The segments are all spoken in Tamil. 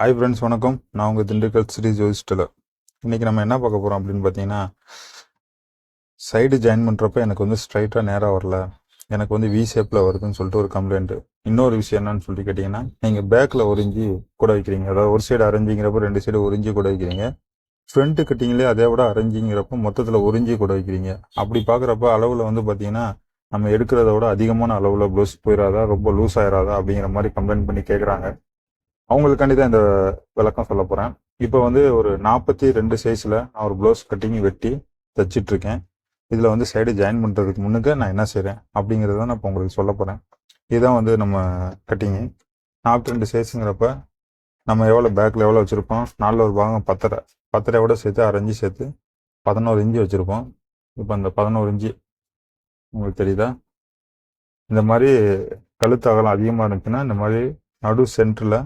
ஹாய் ஃப்ரெண்ட்ஸ் வணக்கம். நான் உங்கள் திண்டுக்கல் ஸ்ரீ ஜோதிஷ்டில் இன்றைக்கி நம்ம என்ன பார்க்க போகிறோம் அப்படின்னு பார்த்தீங்கன்னா சைடு ஜாயின் பண்ணுறப்ப எனக்கு வந்து ஸ்ட்ரைட்டாக நேராக வரல. எனக்கு வந்து வி ஷேப்பில் வருதுன்னு சொல்லிட்டு ஒரு கம்ப்ளைண்ட்டு இன்னொரு விஷயம் என்னன்னு சொல்லி கேட்டிங்கன்னா நீங்கள் பேக்கில் ஒரு கூட வைக்கிறீங்க. அதாவது ஒரு சைடு அரைஞ்சிங்கிறப்ப ரெண்டு சைடு ஒரு கூட வைக்கிறீங்க. ஃப்ரண்ட்டு கட்டிங்களே அதே விட அரைஞ்சிங்கிறப்ப மொத்தத்தில் ஒரு கூட வைக்கிறீங்க. அப்படி பார்க்குறப்ப அளவில் வந்து பார்த்தீங்கன்னா நம்ம எடுக்கிறத விட அதிகமான அளவில் ப்ளவுஸ் போயிடாதா ரொம்ப லூஸ் ஆயிடாதா அப்படிங்கிற மாதிரி கம்ப்ளைண்ட் பண்ணி கேட்குறாங்க அவங்களுக்காண்டி தான் இந்த விளக்கம் சொல்ல போகிறேன் இப்போ வந்து ஒரு நாற்பத்தி ரெண்டு சைஸில் நான் ஒரு ப்ளவுஸ் கட்டிங் வெட்டி தைச்சிட்டுருக்கேன் இதில் வந்து சைடு ஜாயின் பண்ணுறதுக்கு முன்னுக்கு நான் என்ன செய்கிறேன் அப்படிங்கிறத நான் இப்போ உங்களுக்கு சொல்ல போகிறேன் இதுதான் வந்து நம்ம கட்டிங்கு நாற்பத்தி ரெண்டு சைஸுங்கிறப்ப நம்ம எவ்வளோ பேக்கில் எவ்வளோ வச்சுருப்போம்? நாலில் ஒரு பாகம் பத்தரை. பத்தரையோட சேர்த்து அரைஞ்சி சேர்த்து பதினோரு இஞ்சி வச்சுருப்போம். இப்போ அந்த பதினோரு இஞ்சி உங்களுக்கு தெரியுதா? இந்த மாதிரி கழுத்து அகலம் அதிகமாக இருந்துச்சுன்னா இந்த மாதிரி நடு சென்டரில்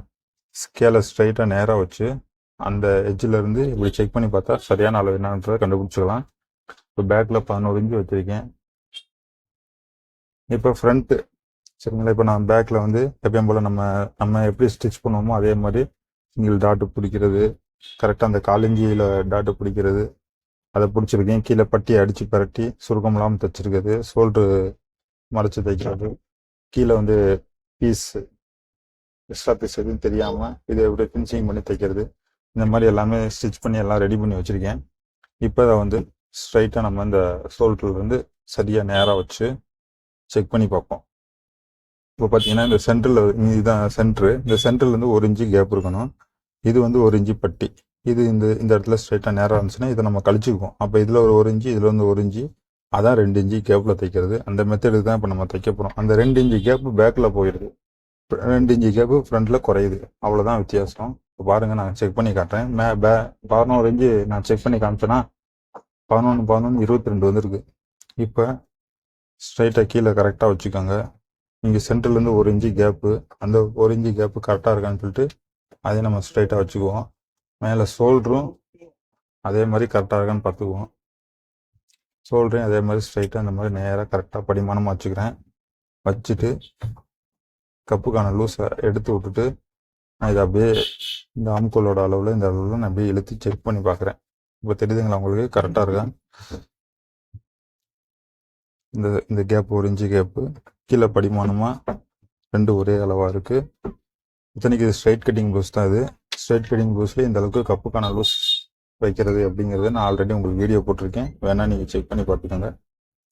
ஸ்கேலை ஸ்ட்ரைட்டாக நேராக வச்சு அந்த எட்ஜில் இருந்து இப்படி செக் பண்ணி பார்த்தா சரியான அளவு என்னன்றதை கண்டுபிடிச்சிக்கலாம். இப்போ பேக்கில் பதினோரு இன்ச்சு வச்சுருக்கேன். இப்போ ஃப்ரண்ட்டு சரிங்களா இப்போ நான் பேக்கில் வந்து எப்பயும் போல் நம்ம நம்ம எப்படி ஸ்டிச் பண்ணுவோமோ அதே மாதிரி சிங்கிள் டாட்டு பிடிக்கிறது கரெக்டாக அந்த காலிஞ்சியில் டாட்டு பிடிக்கிறது அதை பிடிச்சிருக்கேன். கீழே பட்டி அடித்து பரட்டி சுருக்கம் இல்லாமல் தைச்சிருக்கிறது சோல்ட்ரு மறைச்சு தைக்கிறது கீழே வந்து பீஸ் எக்ஸ்ட்ரா பீஸ் எதுவும் தெரியாமல் இதை எப்படி ஃபினிஷிங் பண்ணி தைக்கிறது. இந்த மாதிரி எல்லாமே ஸ்டிச் பண்ணி எல்லாம் ரெடி பண்ணி வச்சுருக்கேன். இப்போ இதை வந்து ஸ்ட்ரைட்டாக நம்ம இந்த ஷோல்டரில் வந்து சரியாக நேராக வச்சு செக் பண்ணி பார்ப்போம். இப்போ பார்த்தீங்கன்னா இந்த சென்டரில் இதுதான் சென்ட்ரு இந்த சென்டர்லேருந்து ஒரு இன்ச்சு கேப் இருக்கணும். இது வந்து ஒரு இன்ச்சு பட்டி. இது இந்த இந்த இடத்துல ஸ்ட்ரைட்டாக நேராக இருந்துச்சுன்னா இதை நம்ம கழிச்சுக்குவோம். அப்போ இதில் ஒரு ஒரு இன்ச்சு இதில் வந்து ஒரு இன்ச்சு அதான் ரெண்டு இன்ச்சு கேப்பில் தைக்கிறது. அந்த மெத்தடுக்கு தான் இப்போ நம்ம தைக்க போகிறோம் அந்த ரெண்டு இன்ச்சு கேப்பு பேக்கில் போயிடுது. ரெண்டு இன்ச்சு கேப்பு ஃப்ரண்ட்டில் குறையுது. அவ்வளோதான் வித்தியாசம். இப்போ பாருங்கள் நான் செக் பண்ணி காட்டுறேன். மே பே பதினோரு இன்ச்சு நான் செக் பண்ணி காமிச்சேன்னா பதினொன்று பதினொன்று இருபத்தி ரெண்டு வந்திருக்கு. இப்போ ஸ்ட்ரைட்டாக கீழே கரெக்டாக வச்சுக்கோங்க. இங்கே சென்டர்லேருந்து ஒரு இன்ச்சு கேப்பு அந்த ஒரு இன்ச்சு கேப்பு கரெக்டாக இருக்கான்னு சொல்லிட்டு அதையும் நம்ம ஸ்ட்ரைட்டாக வச்சுக்குவோம். மேலே ஷோல்டரும் அதே மாதிரி கரெக்டாக இருக்கான்னு பார்த்துக்குவோம். ஷோல்டரையும் அதே மாதிரி ஸ்ட்ரைட்டாக அந்த மாதிரி நேராக கரெக்டாக படிமானமாக வச்சுக்கிறேன். வச்சுட்டு கப்புக்கான லூஸை எடுத்து விட்டுட்டு நான் இதை அப்படியே இந்த ஆம்கோலோட அளவில் இந்த அளவில் நான் அப்படியே இழுத்து செக் பண்ணி பார்க்குறேன். இப்போ தெரியுதுங்களா உங்களுக்கு? கரெக்டாக இருக்கா? இந்த இந்த கேப் ஒரு இன்ச்சு கேப்பு கீழே படிமானமாக ரெண்டு ஒரே அளவாக இருக்குது இத்தனைக்கு இது ஸ்ட்ரைட் கட்டிங் ப்ளவுஸ் தான் இது. ஸ்ட்ரைட் கட்டிங் ப்ளவுஸ்லேயே இந்த அளவுக்கு கப்புக்கான லூஸ் வைக்கிறது அப்படிங்கிறது நான் ஆல்ரெடி உங்களுக்கு வீடியோ போட்டிருக்கேன். வேணா நீங்கள் செக் பண்ணி பார்த்துக்கோங்க.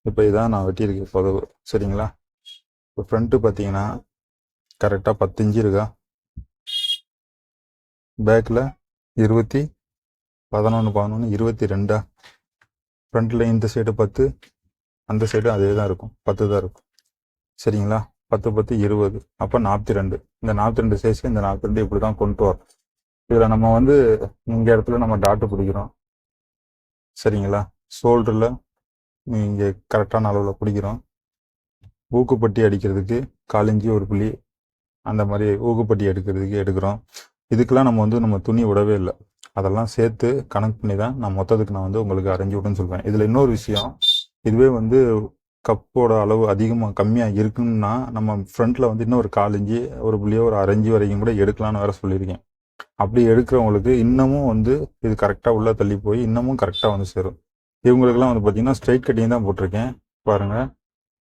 இப்போ இதான் நான் வெட்டியிருக்கேன் பதவு. சரிங்களா? இப்போ ஃப்ரண்ட்டு பார்த்தீங்கன்னா கரெக்டாக பத்து இன்ச்சு இருக்கா? பேக்கில் இருபத்தி பதினொன்று பதினொன்று இருபத்தி ரெண்டா? ஃப்ரண்ட்டில் இந்த சைடு பத்து அந்த சைடு அதே தான் இருக்கும். பத்து தான் இருக்கும். சரிங்களா? பத்து பத்து இருபது. அப்போ நாற்பத்தி ரெண்டு இந்த நாற்பத்தி ரெண்டு சைஸ்க்கு இந்த நாற்பத்தி ரெண்டு இப்படி தான் கொண்டு வரோம். இதில் நம்ம வந்து இங்கே இடத்துல நம்ம டாட்டு பிடிக்கிறோம். சரிங்களா? ஷோல்டரில் இங்கே கரெக்டான அளவில் பிடிக்கிறோம். ஊக்குப்பட்டி அடிக்கிறதுக்கு காலிஞ்சி ஒரு புள்ளி அந்த மாதிரி ஊகுப்பட்டி எடுக்கிறதுக்கு எடுக்கிறோம். இதுக்கெல்லாம் நம்ம வந்து நம்ம துணி விடவே இல்லை. அதெல்லாம் சேர்த்து கணக்கு பண்ணி தான் நான் மொத்தத்துக்கு நான் வந்து உங்களுக்கு அரைஞ்சி விடுன்னு சொல்லுவேன் இதில் இன்னொரு விஷயம் இதுவே வந்து கப்போட அளவு அதிகமாக கம்மியாக இருக்குன்னா நம்ம ஃப்ரண்ட்டில் வந்து இன்னும் ஒரு காலஞ்சு ஒரு புள்ளியோ ஒரு அரைஞ்சி வரைக்கும் கூட எடுக்கலாம்னு வேற சொல்லியிருக்கேன். அப்படி எடுக்கிறவங்களுக்கு இன்னமும் வந்து இது கரெக்டாக உள்ளே தள்ளி போய் இன்னமும் கரெக்டாக வந்து சேரும். இவங்களுக்குலாம் வந்து பார்த்தீங்கன்னா ஸ்ட்ரைட் கட்டிங் தான் போட்டிருக்கேன். பாருங்கள்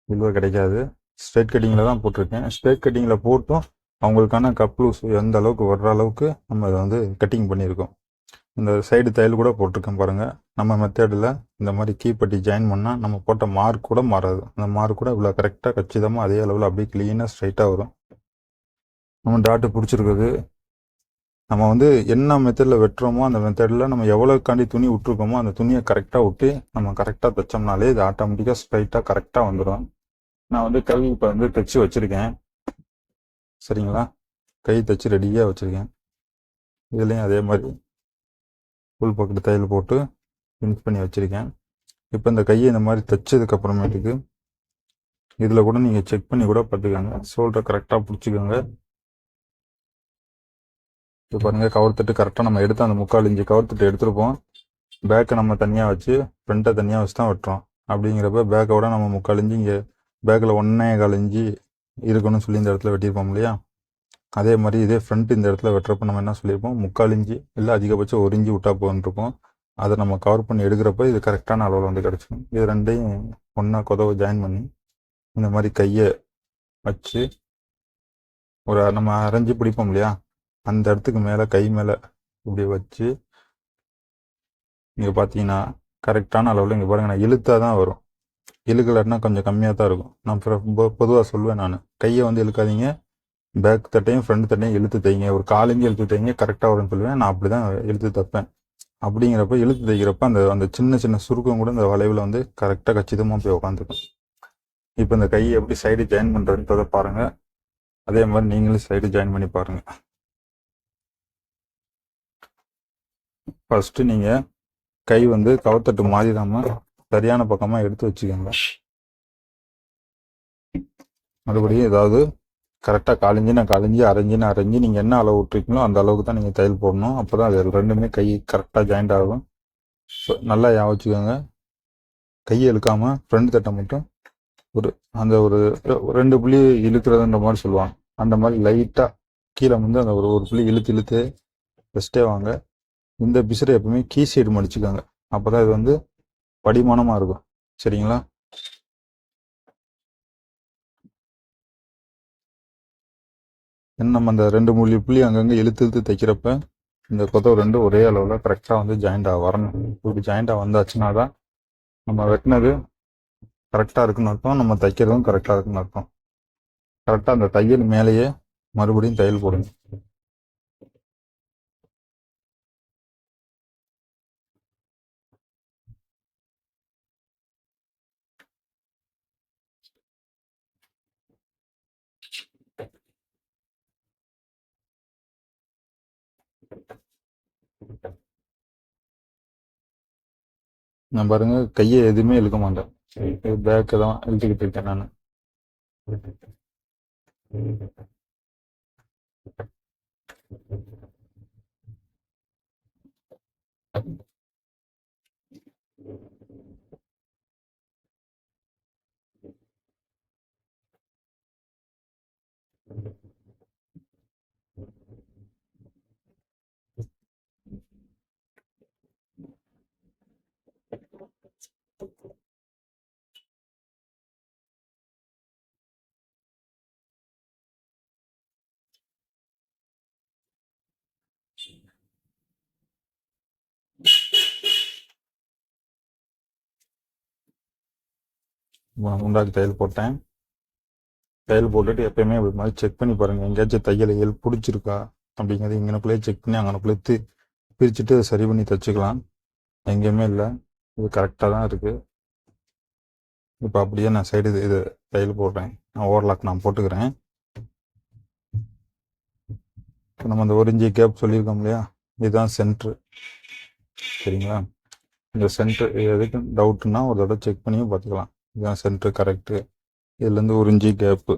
இவ்வளோ கிடைக்காது. ஸ்ட்ரெயிட் கட்டிங்கில் தான் போட்டிருக்கேன். ஸ்ட்ரெயிட் கட்டிங்கில் போட்டும் அவங்களுக்கான கப் லூஸ் எந்த அளவுக்கு வர்ற அளவுக்கு நம்ம அதை வந்து கட்டிங் பண்ணியிருக்கோம். இந்த சைடு தையல் கூட போட்டிருக்கேன் பாருங்கள் நம்ம மெத்தடில் இந்த மாதிரி கீப்பட்டி ஜாயின் பண்ணால் நம்ம போட்ட மார்க் கூட மாறாது. அந்த மார்க் கூட இவ்வளோ கரெக்டாக கச்சிதமாக அதே அளவில் அப்படியே க்ளீனாக ஸ்ட்ரைட்டாக வரும். நம்ம டாட்டு பிடிச்சிருக்குது. நம்ம வந்து என்ன மெத்தடில் வெட்டுறோமோ அந்த மெத்தடில் நம்ம எவ்வளோக்காண்டி துணி விட்ருக்கோமோ அந்த துணியை கரெக்டாக விட்டு நம்ம கரெக்டாக தைச்சோம்னாலே இது ஆட்டோமேட்டிக்காக ஸ்ட்ரைட்டாக கரெக்டாக வந்துடும் நான் வந்து கை இப்போ வந்து தைச்சி வச்சுருக்கேன். சரிங்களா? கை தைச்சி ரெடியாக வச்சுருக்கேன். இதுலேயும் அதே மாதிரி ஃபுல் பாக்கெட் தையல் போட்டு ஃபினிஷ் பண்ணி வச்சுருக்கேன். இப்போ இந்த கையை இந்த மாதிரி தைச்சதுக்கு அப்புறமேட்டுக்கு இதில் கூட நீங்கள் செக் பண்ணி கூட பார்த்துக்கோங்க. ஷோல்டரை கரெக்டாக பிடிச்சிக்கோங்க. இப்போ பாருங்கள் கவர் தட்டு கரெக்டாக நம்ம எடுத்து அந்த முக்கால் இஞ்சி கவர் தட்டு எடுத்துருப்போம். பேக்கை நம்ம தனியாக வச்சு ஃப்ரண்ட்டை தனியாக வச்சு தான் வெட்டுறோம். அப்படிங்கிறப்ப பேக்கை விட நம்ம முக்கால் இஞ்சி இங்கே பேக்கில் ஒன்றே கால் இஞ்சி இருக்கணும்னு சொல்லி இந்த இடத்துல வெட்டியிருப்போம் இல்லையா? அதே மாதிரி இதே ஃப்ரண்ட் இந்த இடத்துல வெட்டுறப்ப நம்ம என்ன சொல்லியிருப்போம்? முக்கால் இஞ்சி இல்லை அதிகபட்சம் ஒரு இஞ்சி விட்டா போன்றிருப்போம் அதை நம்ம கவர் பண்ணி எடுக்கிறப்ப இது கரெக்டான அளவில் வந்து கிடச்சிடும். இது ரெண்டையும் ஒன்றா கொதவை ஜாயின் பண்ணி இந்த மாதிரி கையை வச்சு ஒரு நம்ம அரைஞ்சு பிடிப்போம் இல்லையா? அந்த இடத்துக்கு மேலே கை மேலே இப்படி வச்சு இங்கே பார்த்தீங்கன்னா கரெக்டான அளவில் இங்கே பாருங்க நான் இழுத்தா தான் வரும். இழுக்கலன்னா கொஞ்சம் கம்மியாக தான் இருக்கும். நான் பொதுவாக சொல்லுவேன் நான். கையை வந்து இழுக்காதீங்க. பேக் தட்டையும் ஃப்ரண்ட் தட்டையும் இழுத்து தைங்க ஒரு காலஞ்சி இழுத்து தைங்க கரெக்டாக வரும்னு சொல்லுவேன். நான் அப்படி தான் இழுத்து தைப்பேன். அப்படிங்கிறப்ப இழுத்து தைக்கிறப்ப அந்த அந்த சின்ன சின்ன சுருக்கம் கூட இந்த வளைவில் வந்து கரெக்டாக கச்சிதமாக போய் உட்காந்துக்கும் இப்போ இந்த கையை எப்படி சைடு ஜாயின் பண்ணுறதுன்றதை பாருங்கள் அதே மாதிரி நீங்களும் சைடு ஜாயின் பண்ணி பாருங்கள் ஃபஸ்ட்டு நீங்கள் கை வந்து கவத்தட்டு மாறிடாமல் சரியான பக்கமாக எடுத்து வச்சுக்கோங்க. மறுபடியும் ஏதாவது கரெக்டாக காலிஞ்சினா காலிஞ்சி அரைஞ்சினா அரைஞ்சி நீங்கள் என்ன அளவு விட்டுருக்கீங்களோ அந்த அளவுக்கு தான் நீங்கள் தையல் போடணும். அப்போ தான் அது ரெண்டுமே கை கரெக்டாக ஜாயிண்ட் ஆகும். ஸோ நல்லா யாவச்சுக்கோங்க கையை இழுக்காமல் ஃப்ரண்ட் தட்டை மட்டும் ஒரு அந்த ஒரு ஒரு ரெண்டு புள்ளி இழுக்கிறதுன்ற மாதிரி சொல்லுவாங்க. அந்த மாதிரி லைட்டாக கீழே வந்து அந்த ஒரு ஒரு புள்ளி இழுத்து இழுத்து ஃபஸ்ட்டே வாங்க. இந்த பிசுரை எப்பவுமே கீ சைடு மடிச்சுக்கோங்க. அப்போ தான் இது வந்து படிமானமாக இருக்கும். சரிங்களா? நம்ம அந்த ரெண்டு மூலி புள்ளி அங்கங்கே இழுத்து இழுத்து தைக்கிறப்ப இந்த கொத்தவை ரெண்டு ஒரே அளவில் கரெக்டாக வந்து ஜாயிண்டாக வரணும். இப்படி ஜாயிண்டாக வந்தாச்சுன்னா தான் நம்ம வெட்டினது கரெக்டாக இருக்குன்னு அர்த்தம். நம்ம தைக்கிறதும் கரெக்டாக இருக்குன்னு அர்த்தம். கரெக்டாக அந்த தையல் மேலேயே மறுபடியும் தையல் போடுங்க நான் பாருங்க கையை எதுவுமே இழுக்க மாட்டேன். பேக்கை தான் இழுத்துக்கிட்டு இருக்கேன் நான். உண்டாக்கி தையல் போட்டேன். தையல் போட்டுட்டு எப்பயுமே அப்படி மாதிரி செக் பண்ணி பாருங்க. எங்கேயாச்சும் தையல் எல் பிடிச்சிருக்கா அப்படிங்கிறது இங்கனக்குள்ளேயே செக் பண்ணி அங்கனக்குள்ளே தி பிரிச்சுட்டு அதை சரி பண்ணி தைச்சிக்கலாம். எங்கேயுமே இல்லை. இது கரெக்டாக தான் இருக்குது இப்போ அப்படியே நான் சைடு இது தையல் போடுறேன். நான் ஓவர்லாக் நான் போட்டுக்கிறேன். இப்போ நம்ம அந்த ஒரு கேப் சொல்லியிருக்கோம் இல்லையா? இதுதான் சென்ட்ரு சரிங்களா? இந்த சென்ட்ரு எதுக்கு டவுட்னா ஒரு தடவை செக் பண்ணியும் பார்த்துக்கலாம். இதுதான் சென்டர் கரெக்டு இதுலேருந்து ஒரு இன்ச்சி கேப்பு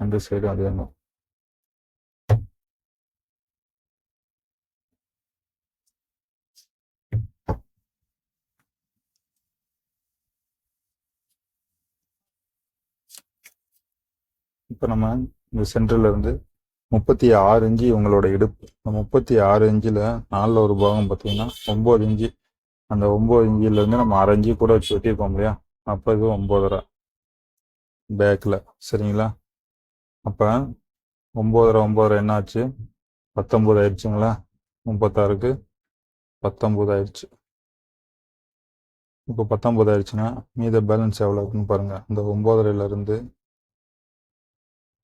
அந்த சைடு அது வேணும் இப்போ நம்ம இந்த சென்டர்ல இருந்து முப்பத்தி ஆறு இன்ச்சு உங்களோட இடுப்பு. இந்த முப்பத்தி ஆறு இன்ச்சில் நாலில் ஒரு பாகம் பார்த்தீங்கன்னா ஒம்பது இன்ச்சு அந்த ஒம்பது இன்ச்சிலேருந்து நம்ம அரை இன்ச்சு கூட வச்சு வெட்டியிருப்போம் இல்லையா? அப்போ இது ஒம்போதரை. பேக்கில் சரிங்களா? அப்போ ஒம்போதரை ஒம்போதரை என்ன ஆச்சு? பத்தொம்போது ஆயிடுச்சுங்களா? முப்பத்தாறுக்கு பத்தொம்போது ஆயிடுச்சு. இப்போ பத்தொம்போது ஆயிடுச்சுன்னா மீத பேலன்ஸ் எவ்வளோ இருக்குன்னு பாருங்கள் அந்த ஒம்போதரையிலேருந்து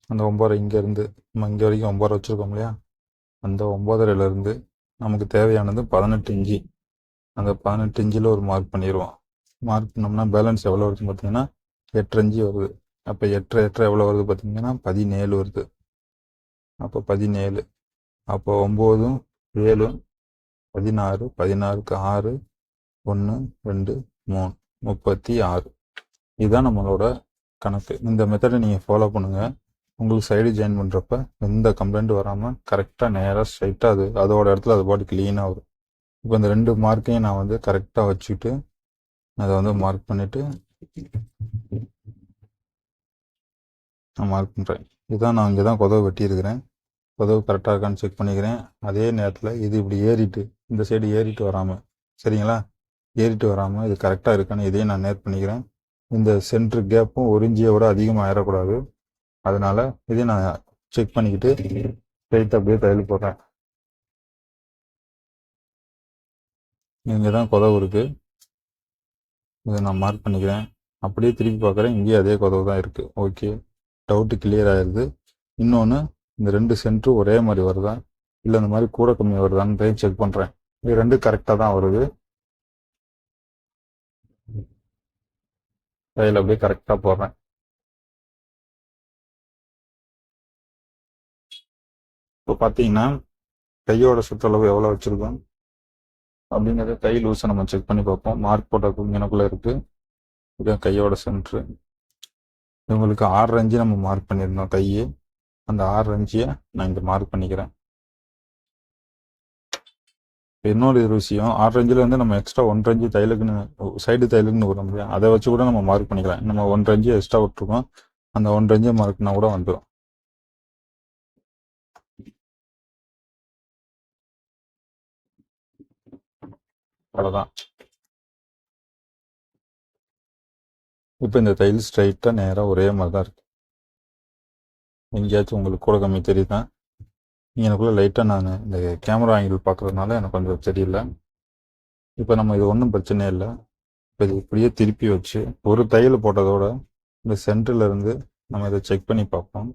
அந்த ஒம்பரை இங்கேருந்து நம்ம இங்கே வரைக்கும் ஒம்பரை வச்சுருக்கோம் இல்லையா? அந்த ஒம்பதரையிலேருந்து நமக்கு தேவையானது பதினெட்டு இஞ்சி. அந்த பதினெட்டு இஞ்சியில் ஒரு மார்க் பண்ணிடுவோம் மார்க் பண்ணோம்னா பேலன்ஸ் எவ்வளோ வருதுன்னு பார்த்தீங்கன்னா எட்டு இஞ்சி வருது. அப்போ எட்டு எட்டு எவ்வளோ வருது பார்த்தீங்கன்னா பதினேழு வருது. அப்போ பதினேழு. அப்போ ஒம்போதும் ஏழும் பதினாறு பதினாறுக்கு ஆறு ஒன்று ரெண்டு மூணு முப்பத்தி ஆறு. இதுதான் நம்மளோட கணக்கு. இந்த மெத்தடை நீங்கள் ஃபாலோ பண்ணுங்கள் உங்களுக்கு சைடு ஜாயின் பண்ணுறப்ப எந்த கம்ப்ளைண்ட் வராமல் கரெக்டாக நேராக ஸ்ட்ரைட்டாக அது அதோட இடத்துல அது பாட்டு க்ளீனாக வரும் இப்போ இந்த ரெண்டு மார்க்கையும் நான் வந்து கரெக்டாக வச்சுக்கிட்டு அதை வந்து மார்க் பண்ணிவிட்டு நான் மார்க் பண்ணுறேன் இதுதான் நான் இங்கே தான் கொதவு வெட்டியிருக்கிறேன் கொதவு கரெக்டாக இருக்கான்னு செக் பண்ணிக்கிறேன். அதே நேரத்தில் இது இப்படி ஏறிட்டு இந்த சைடு ஏறிட்டு வராமல் சரிங்களா? ஏறிட்டு வராமல் இது கரெக்டாக இருக்கான்னு இதையும் நான் நேர் பண்ணிக்கிறேன். இந்த சென்ட்ரு கேப்பும் ஒரு இன்ச்சியை விட அதிகமாக ஏறக்கூடாது. அதனால இதையும் நான் செக் பண்ணிக்கிட்டு ஸ்ட்ரைட் அப்படியே தையல் போடுறேன் இங்கே தான் கொதவு இருக்குது இதை நான் மார்க் பண்ணிக்கிறேன். அப்படியே திருப்பி பார்க்குறேன். இங்கேயும் அதே கொதவு தான் இருக்குது ஓகே டவுட்டு கிளியர் ஆயிடுது இன்னொன்று இந்த ரெண்டு சென்ட்ரும் ஒரே மாதிரி வருதா? இல்லை இந்த மாதிரி கூட கம்மி வருதான்னு செக் பண்ணுறேன் இது ரெண்டும் கரெக்டாக தான் வருது. தையல் அப்படியே கரெக்டாக போடுறேன். இப்போ பார்த்தீங்கன்னா கையோட சுற்றளவு எவ்வளோ வச்சுருக்கோம்? அப்படிங்கிறத கை லூஸை நம்ம செக் பண்ணி பார்ப்போம். மார்க் போட்ட குங்கினக்குள்ளே இருக்குது இது கையோட சென்ட்ரு இவங்களுக்கு ஆறு அஞ்சு நம்ம மார்க் பண்ணியிருந்தோம் கையை. அந்த ஆறு அஞ்சியை நான் இங்கே மார்க் பண்ணிக்கிறேன். இன்னொரு ஒரு விஷயம் ஆறு அஞ்சில் வந்து நம்ம எக்ஸ்ட்ரா ஒன் ரஞ்சு தையலுக்குன்னு சைடு தையலுக்குன்னு விட முடியும் அதை வச்சு கூட நம்ம மார்க் பண்ணிக்கலாம். நம்ம ஒன் அஞ்சு எக்ஸ்ட்ரா விட்டுருக்கோம். அந்த ஒன் அஞ்சு மார்க்னா கூட வந்துடும் அவ்வளோதான் இப்போ இந்த தையல் ஸ்ட்ரைட்டாக நேராக ஒரே மாதிரி தான் இருக்கு. எங்கேயாச்சும் உங்களுக்கு கூட கம்மி தெரியுதா? எனக்குள்ள லைட்டாக நான் இந்த கேமரா ஆங்கிள் பார்க்குறதுனால எனக்கு கொஞ்சம் தெரியல. இப்போ நம்ம இது ஒன்றும் பிரச்சனை இல்லை. இப்போ இது இப்படியே திருப்பி வச்சு ஒரு தையல் போட்டதோட இந்த சென்டர்ல இருந்து நம்ம இதை செக் பண்ணி பார்ப்போம்.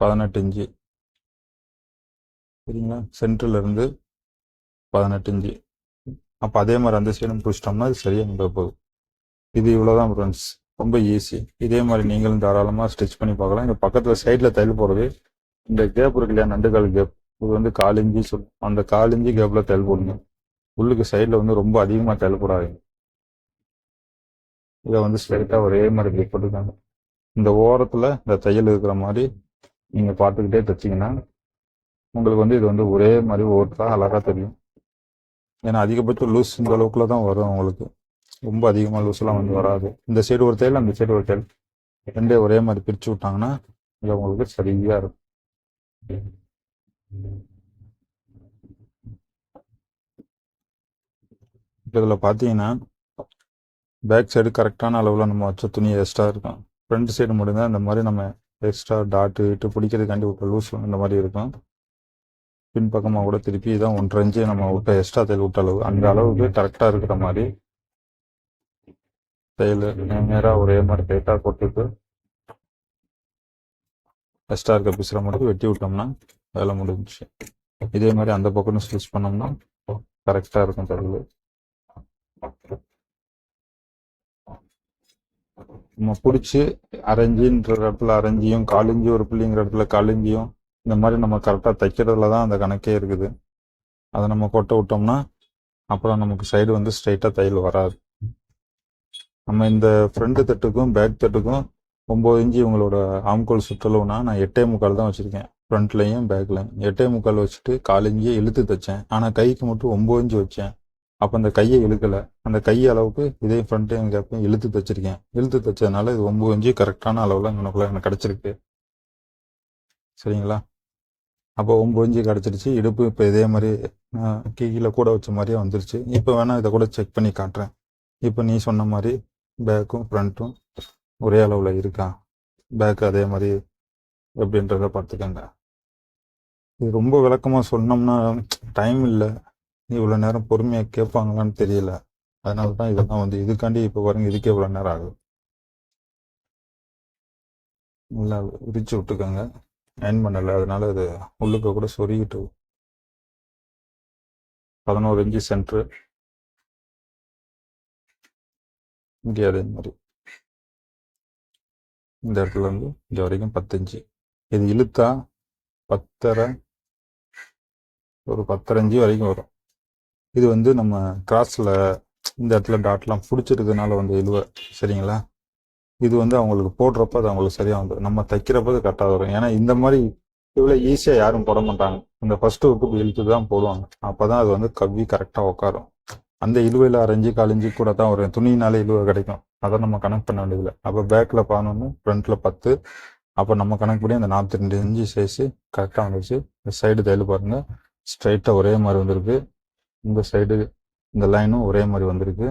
பதினெட்டு இன்ச்சு. சரிங்களா? சென்டர்ல இருந்து பதினெட்டு இன்ச்சு அப்போ அதே மாதிரி அந்த சைடும் பிடிச்சிட்டோம்னா அது சரியாக நின்ற போகுது. இது இவ்வளோதான் ஃப்ரெண்ட்ஸ் ரொம்ப ஈஸி இதே மாதிரி நீங்களும் தாராளமாக ஸ்டிச் பண்ணி பார்க்கலாம். இங்கே பக்கத்தில் சைடில் தையல் போடுறது இந்த கேப் இருக்கு இல்லையா? நண்டுக்கால் கேப் இது வந்து கால் இஞ்சி சொல்லும் அந்த கால் இஞ்சி கேப்பில் தையல் போடுங்க. உள்ளுக்கு சைடில் வந்து ரொம்ப அதிகமாக தையல் போடாதீங்க. இதை வந்து ஸ்ட்ரைட்டாக ஒரே மாதிரி இப்படி போட்டுக்காங்க. இந்த ஓரத்தில் இந்த தையல் இருக்கிற மாதிரி நீங்கள் பார்த்துக்கிட்டே தைச்சிங்கன்னா உங்களுக்கு வந்து இது வந்து ஒரே மாதிரி ஓட்டா அழகாக தெரியும். ஏன்னா அதிகபட்சம் லூஸ் இந்த அளவுக்குள்ள தான் வரும் உங்களுக்கு. ரொம்ப அதிகமாக லூஸ்லாம் வந்து வராது. இந்த சைடு ஒரு தையல் அந்த சைடு ஒரு தையல் ரெண்டே ஒரே மாதிரி பிரித்து விட்டாங்கன்னா இது உங்களுக்கு சரியாக இருக்கும். இதில் பார்த்தீங்கன்னா பேக் சைடு கரெக்டான அளவில் நம்ம வச்ச துணி எக்ஸ்ட்ரா இருக்கும். ஃப்ரண்ட் சைடு மட்டும்தான் இந்த மாதிரி நம்ம எக்ஸ்ட்ரா டாட்டு இட்டு பிடிக்கிறதுக்காண்டி ஒரு லூஸ் இந்த மாதிரி இருக்கும். பின்பக்கமாக கூட திருப்பி தான் ஒன்றரை இன்ச்சு நம்ம விட்ட எக்ஸ்ட்ரா தையல் விட்ட அளவு. அந்த அளவுக்கு கரெக்டாக இருக்கிற மாதிரி தையல் நேராக ஒரே மாதிரி டைட்டாக போட்டுட்டு எக்ஸ்ட்ரா இருக்க பீஸில் மட்டும் வெட்டி விட்டோம்னா வேலை முடிஞ்சுச்சு. இதே மாதிரி அந்த பக்கம் ஸ்டிச் பண்ணோம்னா கரெக்டாக இருக்கும் தையல் நம்ம பிடிச்சி அரைஞ்சின்ற இடத்துல அரைஞ்சியும் காலிஞ்சி ஒரு பிள்ளைங்கிற இடத்துல காலிஞ்சியும் இந்த மாதிரி நம்ம கரெக்டாக தைக்கிறதுல தான் அந்த கணக்கே இருக்குது. அதை நம்ம கொட்ட விட்டோம்னா அப்புறம் நமக்கு சைடு வந்து ஸ்ட்ரைட்டாக தையல் வராது. நம்ம இந்த ஃப்ரண்ட் தட்டுக்கும் பேக் தட்டுக்கும் ஒம்பது இன்ச்சு உங்களோட ஆம்கோல் சுற்றளவுனா நான் எட்டே முக்கால் தான் வச்சுருக்கேன். ஃப்ரண்ட்லேயும் பேக்லையும் எட்டே முக்கால் வச்சுட்டு காலிஞ்சியே இழுத்து தைச்சேன். ஆனால் கைக்கு மட்டும் ஒம்பது இன்ச்சு வச்சேன். அப்போ அந்த கையை இழுக்கலை. அந்த கை அளவுக்கு இதே ஃப்ரண்ட்டையும் கேப்பையும் இழுத்து தைச்சிருக்கேன். இழுத்து தைச்சதுனால இது ஒம்பது இன்ச்சு கரெக்டான அளவில் எனக்குள்ள எனக்கு கிடச்சிருக்கு. சரிங்களா? அப்போ ஒம்பது கிடச்சிருச்சு இடுப்பு இப்போ இதே மாதிரி ஆஹ், கீழே கூட வச்ச மாதிரியே வந்துருச்சு. இப்போ வேணால் இதை கூட செக் பண்ணி காட்டுறேன். இப்போ நீ சொன்ன மாதிரி பேக்கும் ஃப்ரண்ட்டும் ஒரே அளவில் இருக்கா? பேக் அதே மாதிரி எப்படின்றத பார்த்துக்கோங்க. இது ரொம்ப விளக்கமாக சொன்னோம்னா டைம் இல்லை. இவ்வளோ நேரம் பொறுமையாக கேட்பாங்களான்னு தெரியல. அதனால தான் இதெல்லாம் வந்து இதுக்காண்டி இப்போ பாருங்க இதுக்கே இவ்வளோ நேரம் ஆகுது. நல்லா விரிச்சு விட்டுக்கோங்க. அயன் பண்ணலை. அதனால இது உள்ளுக்க கூட சொருகிட்டு பதினோரு இன்ச்சு சென்ட்ரு இங்கே அதே மாதிரி. இந்த இடத்துல இருந்து இங்கே வரைக்கும் பத்து இது இழுத்தா பத்தரை ஒரு பத்தரை வரைக்கும் வரும். இது வந்து நம்ம கிராஸில் இந்த இடத்துல டாட்லாம் பிடிச்சிருக்கிறதுனால வந்து இழுவ. சரிங்களா? இது வந்து அவங்களுக்கு போடுறப்ப அது அவங்களுக்கு சரியாக வந்துடும் நம்ம தைக்கிறப்ப அது கரெக்டாக வரும். ஏன்னா இந்த மாதிரி இவ்வளோ ஈஸியாக யாரும் போட மாட்டாங்க. இந்த ஃபர்ஸ்ட் உப்பு இழுத்து தான் போடுவாங்க. அப்போ தான் அது வந்து கவ்வி கரெக்டாக உட்காரும் அந்த இழுவையில் அரைஞ்சி இன்ச்சு கூட தான் வரும் துணினாலே இழுவை கிடைக்கும். அதை நம்ம கணக்கு பண்ண வேண்டியதில்லை. அப்போ பேக்கில் பதினொன்று ஃப்ரண்ட்டில் பத்து. அப்போ நம்ம கணக்கு படி அந்த நாற்பத்தி ரெண்டு இன்ச்சு சைஸு கரெக்டாக வந்துருச்சு. இந்த சைடு தையல் பாருங்கள் ஸ்ட்ரைட்டாக ஒரே மாதிரி வந்திருக்கு. இந்த சைடு இந்த லைனும் ஒரே மாதிரி வந்திருக்கு.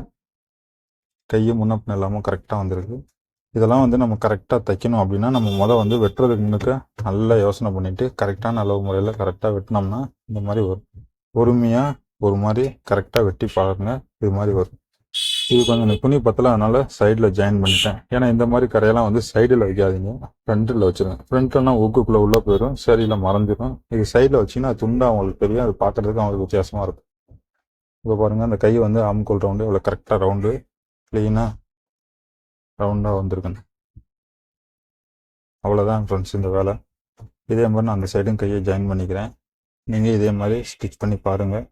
கையும் முன்னப்பின் இல்லாமல் கரெக்டாக வந்திருக்கு. இதெல்லாம் வந்து நம்ம கரெக்டாக தைக்கணும் அப்படின்னா நம்ம முதல் வந்து வெட்டுறதுக்கு முன்னுக்கு நல்லா யோசனை பண்ணிவிட்டு கரெக்டான அளவு முறையில் கரெக்டாக வெட்டினோம்னா இந்த மாதிரி வரும் பொறுமையாக ஒரு மாதிரி கரெக்டாக வெட்டி பாருங்க இது மாதிரி வரும். இது கொஞ்சம் எனக்கு துணி பத்தல அதனால் சைடில் ஜாயின் பண்ணிட்டேன். ஏன்னா இந்த மாதிரி கரையெல்லாம் வந்து சைடில் வைக்காதீங்க ஃப்ரண்ட்டில் வச்சிருங்க. ஃப்ரண்ட்லனா ஊக்குக்குள்ளே உள்ளே போயிடும் சரியில் மறைஞ்சிடும் இது சைடில் வச்சிங்கன்னா துண்டாக அவங்களுக்கு தெரியும் அது பார்க்கறதுக்கு அவங்களுக்கு வித்தியாசமாக இருக்கும். இப்போ பாருங்கள் அந்த கை வந்து ஆம்கோல் ரவுண்டு இவ்வளோ கரெக்டாக ரவுண்டு க்ளீனாக ரவுண்டாக வந்திருக்கணும் அவ்வளோதான் ஃப்ரெண்ட்ஸ் இந்த வேலை. இதே மாதிரி நான் அந்த சைடும் கையை ஜாயின் பண்ணிக்கிறேன். நீங்கள் இதே மாதிரி ஸ்டிச் பண்ணி பாருங்கள்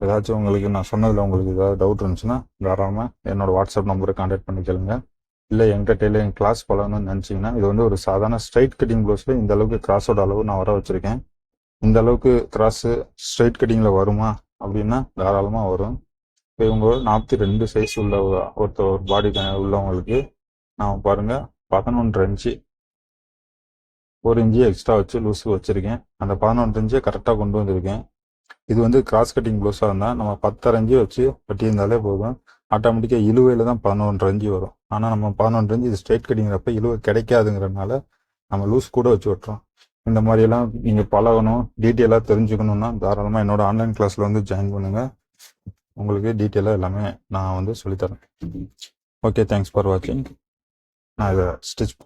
ஏதாச்சும் உங்களுக்கு நான் சொன்னதில் உங்களுக்கு ஏதாவது டவுட் இருந்துச்சுன்னா தாராளமாக என்னோடய வாட்ஸ்அப் நம்பரை கான்டாக்ட் பண்ணி கேளுங்க. இல்லை என்கிட்ட டெய்லரிங் கிளாஸ் போகலான்னு நினச்சிங்கன்னா இது வந்து ஒரு சாதாரண ஸ்ட்ரைட் கட்டிங் ப்ளவுஸில் இந்த அளவுக்கு கிராஸோட அளவு நான் வர வச்சுருக்கேன். இந்த அளவுக்கு கிராஸு ஸ்ட்ரைட் கட்டிங்கில் வருமா அப்படின்னா தாராளமாக வரும். இப்போ இவங்க நாற்பத்தி ரெண்டு சைஸ் உள்ள ஒருத்தர் ஒரு பாடி உள்ளவங்களுக்கு நான் பாருங்க பதினொன்று இன்ச்சு ஒரு இன்ச்சு எக்ஸ்ட்ரா வச்சு லூஸு வச்சுருக்கேன். அந்த பதினொன்று இன்ச்சை கரெக்டாக கொண்டு வந்திருக்கேன். இது வந்து கிராஸ் கட்டிங் ப்ளவுஸாக இருந்தால் நம்ம பத்தரை இன்ச்சு வச்சு கட்டியிருந்தாலே போதும். ஆட்டோமேட்டிக்காக இழுவையில் தான் பதினொன்று இன்ச்சு வரும். ஆனால் நம்ம பதினொன்று இன்ச்சு இது ஸ்ட்ரைட் கட்டிங்கிறப்ப இழுவை கிடைக்காதுங்கிறனால நம்ம லூஸ் கூட வச்சு விட்டுறோம். இந்த மாதிரியெல்லாம் நீங்கள் பழகணும் டீட்டெயிலாக தெரிஞ்சுக்கணுன்னா தாராளமாக என்னோட ஆன்லைன் கிளாஸில் வந்து ஜாயின் பண்ணுங்கள் உங்களுக்கு டீட்டெயிலாக எல்லாமே நான் வந்து சொல்லித்தரேன். ஓகே தேங்க்ஸ் ஃபார் வாட்சிங் நான் இதை ஸ்டிச்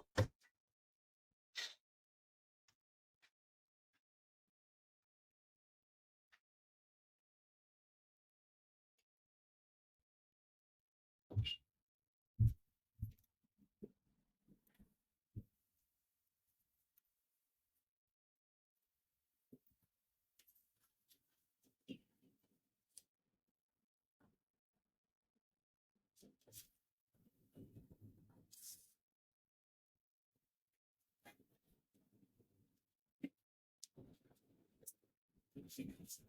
she comes.